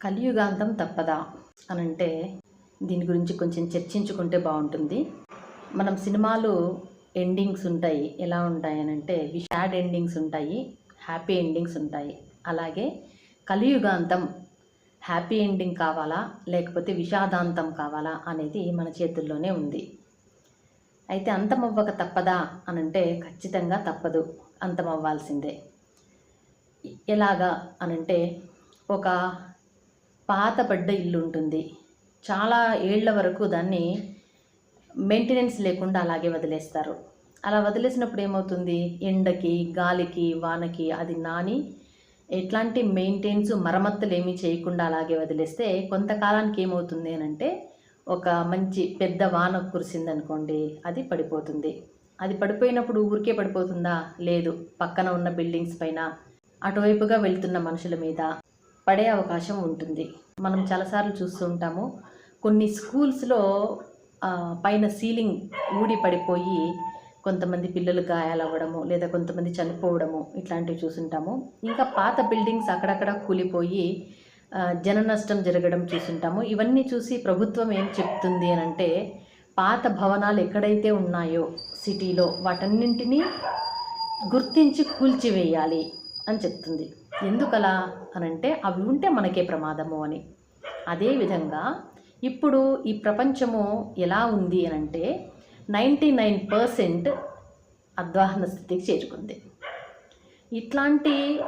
కలియుగాంతం తప్పదా అని అంటే దీని గురించి కొంచెం చర్చించుకుంటే బాగుంటుంది. మనం సినిమాలు ఎండింగ్స్ ఉంటాయి. ఎలా ఉంటాయి అని అంటే సాడ్ ఎండింగ్స్ ఉంటాయి హ్యాపీ ఎండింగ్స్ ఉంటాయి. అలాగే కలియుగాంతం హ్యాపీ ఎండింగ్ కావాలా లేకపోతే విషాదాంతం కావాలా అనేది మన చేతుల్లోనే ఉంది. అయితే అంతమవ్వక తప్పదా అనంటే ఖచ్చితంగా తప్పదు. అంతమవ్వాల్సిందే. ఎలాగా అనంటే ఒక పాతబడ్డ ఇల్లు ఉంటుంది చాలా ఏళ్ళ వరకు దాన్ని మెయింటెనెన్స్ లేకుండా అలాగే వదిలేస్తారు. అలా వదిలేసినప్పుడు ఏమవుతుంది? ఎండకి గాలికి వానకి అది నాని ఎట్లాంటి మెయింటెన్స్ మరమ్మతులు ఏమీ చేయకుండా అలాగే వదిలేస్తే కొంతకాలానికి ఏమవుతుంది అంటే ఒక మంచి పెద్ద వాన కురిసిందనుకోండి అది పడిపోతుంది. అది పడిపోయినప్పుడు ఊరికే పడిపోతుందా? లేదు. పక్కన ఉన్న బిల్డింగ్స్ పైన అటువైపుగా వెళ్తున్న మనుషుల మీద పడే అవకాశం ఉంటుంది. మనం చాలాసార్లు చూస్తూ ఉంటాము. కొన్ని స్కూల్స్లో పైన సీలింగ్ ఊడి పడిపోయి కొంతమంది పిల్లలు గాయాలవ్వడము లేదా కొంతమంది చనిపోవడము ఇట్లాంటివి చూసుంటాము ఇంకా పాత బిల్డింగ్స్ అక్కడక్కడ కూలిపోయి జన నష్టం జరగడం చూసుంటాము ఇవన్నీ చూసి ప్రభుత్వం ఏం చెప్తుంది అని అంటే పాత భవనాలు ఎక్కడైతే ఉన్నాయో సిటీలో వాటన్నింటినీ గుర్తించి కూల్చివేయాలి అని చెప్తుంది. ఎందుకలా అనంటే అవి ఉంటే మనకే ప్రమాదము అని. అదేవిధంగా ఇప్పుడు ఈ ప్రపంచము ఎలా ఉంది అనంటే నైంటీ నైన్ పర్సెంట్ అధ్వాహన స్థితికి చేరుకుంది. ఇట్లాంటి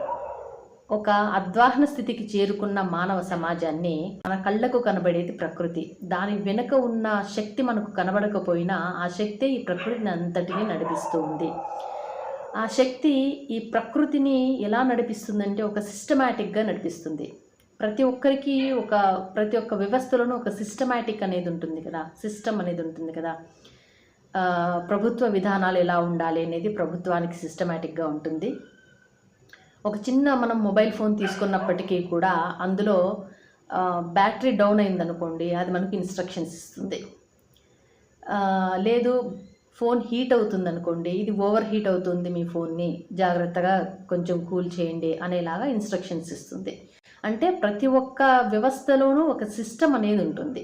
ఒక అధ్వాహన స్థితికి చేరుకున్న మానవ సమాజాన్ని మన కళ్ళకు కనబడేది ప్రకృతి. దాని వెనుక ఉన్న శక్తి మనకు కనబడకపోయినా ఆ శక్తే ఈ ప్రకృతిని అంతటిని నడిపిస్తూ ఉంది. ఆ శక్తి ఈ ప్రకృతిని ఎలా నడిపిస్తుందంటే ఒక సిస్టమాటిక్గా నడిపిస్తుంది. ప్రతి ఒక్కరికి ఒక ప్రతి ఒక్క వ్యవస్థలోనూ ఒక సిస్టమాటిక్ అనేది ఉంటుంది కదా. సిస్టమ్ అనేది ఉంటుంది కదా. ప్రభుత్వ విధానాలు ఎలా ఉండాలి అనేది ప్రభుత్వానికి సిస్టమాటిక్గా ఉంటుంది. ఒక చిన్న మనం మొబైల్ ఫోన్ తీసుకున్నప్పటికీ కూడా అందులో బ్యాటరీ డౌన్ అయిందనుకోండి అది మనకు ఇన్స్ట్రక్షన్స్ ఇస్తుంది. లేదు ఫోన్ హీట్ అవుతుంది అనుకోండి ఇది ఓవర్ హీట్ అవుతుంది మీ ఫోన్ని జాగ్రత్తగా కొంచెం కూల్ చేయండి అనేలాగా ఇన్స్ట్రక్షన్స్ ఇస్తుంది. అంటే ప్రతి ఒక్క వ్యవస్థలోనూ ఒక సిస్టమ్ అనేది ఉంటుంది.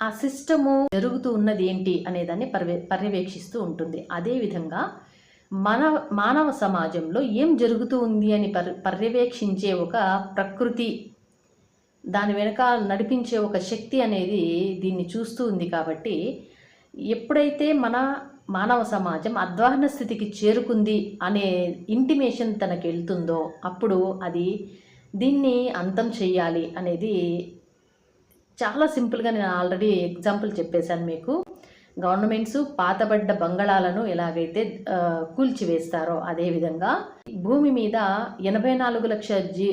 ఆ సిస్టము జరుగుతూ ఉన్నది ఏంటి అనేదాన్ని పర్యవే పర్యవేక్షిస్తూ ఉంటుంది. అదేవిధంగా మన మానవ సమాజంలో ఏం జరుగుతూ ఉంది అని పర్ పర్యవేక్షించే ఒక ప్రకృతి దాని వెనక నడిపించే ఒక శక్తి అనేది దీన్ని చూస్తూ ఉంది కాబట్టి ఎప్పుడైతే మన మానవ సమాజం అధ్వాహన స్థితికి చేరుకుంది అనే ఇంటిమేషన్ తనకు వెళ్తుందో అప్పుడు అది దీన్ని అంతం చేయాలి అనేది చాలా సింపుల్గా నేను ఆల్రెడీ ఎగ్జాంపుల్ చెప్పేశాను మీకు. గవర్నమెంట్స్ పాతబడ్డ బంగళాలను ఎలాగైతే కూల్చివేస్తారో అదేవిధంగా భూమి మీద ఎనభై నాలుగు లక్ష జీ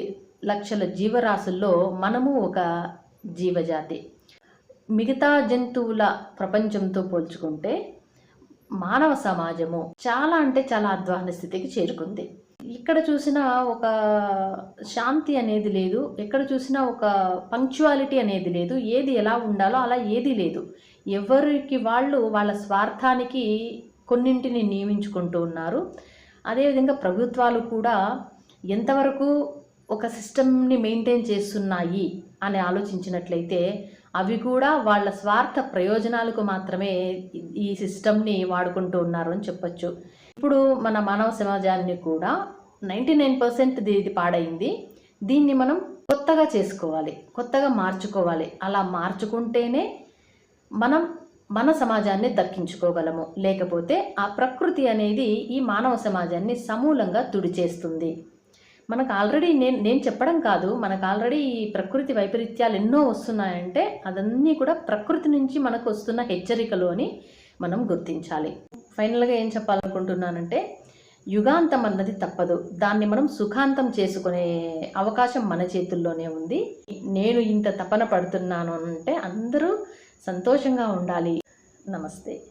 లక్షల జీవరాశుల్లో మనము ఒక జీవజాతి. మిగతా జంతువుల ప్రపంచంతో పోల్చుకుంటే మానవ సమాజము చాలా అంటే చాలా అధ్వాన స్థితికి చేరుకుంది. ఇక్కడ చూసినా ఒక శాంతి అనేది లేదు ఎక్కడ చూసినా ఒక పంక్చువాలిటీ అనేది లేదు ఏది ఎలా ఉండాలో అలా ఏది లేదు. ఎవరికి వాళ్ళు వాళ్ళ స్వార్థానికి కొన్నింటిని నియమించుకుంటూ ఉన్నారు. అదేవిధంగా ప్రభుత్వాలు కూడా ఎంతవరకు ఒక సిస్టమ్ని మెయింటైన్ చేస్తున్నాయి అని ఆలోచించినట్లయితే అవి కూడా వాళ్ళ స్వార్థ ప్రయోజనాలకు మాత్రమే ఈ సిస్టమ్ని వాడుకుంటూ ఉన్నారు అని చెప్పొచ్చు. ఇప్పుడు మన మానవ సమాజాన్ని కూడా నైంటీ నైన్ పర్సెంట్ ఇది పాడైంది. దీన్ని మనం కొత్తగా చేసుకోవాలి కొత్తగా మార్చుకోవాలి. అలా మార్చుకుంటేనే మనం మన సమాజాన్ని దక్కించుకోగలము. లేకపోతే ఆ ప్రకృతి అనేది ఈ మానవ సమాజాన్ని సమూలంగా తుడిచేస్తుంది. మనకు ఆల్రెడీ నేను నేను చెప్పడం కాదు. మనకు ఆల్రెడీ ఈ ప్రకృతి వైపరీత్యాలు ఎన్నో వస్తున్నాయంటే అదన్నీ కూడా ప్రకృతి నుంచి మనకు వస్తున్న హెచ్చరికలు అని మనం గుర్తించాలి. ఫైనల్గా ఏం చెప్పాలనుకుంటున్నానంటే యుగాంతం అన్నది తప్పదు. దాన్ని మనం సుఖాంతం చేసుకునే అవకాశం మన చేతుల్లోనే ఉంది. నేను ఇంత తపన పడుతున్నాను అంటే అందరూ సంతోషంగా ఉండాలి. నమస్తే.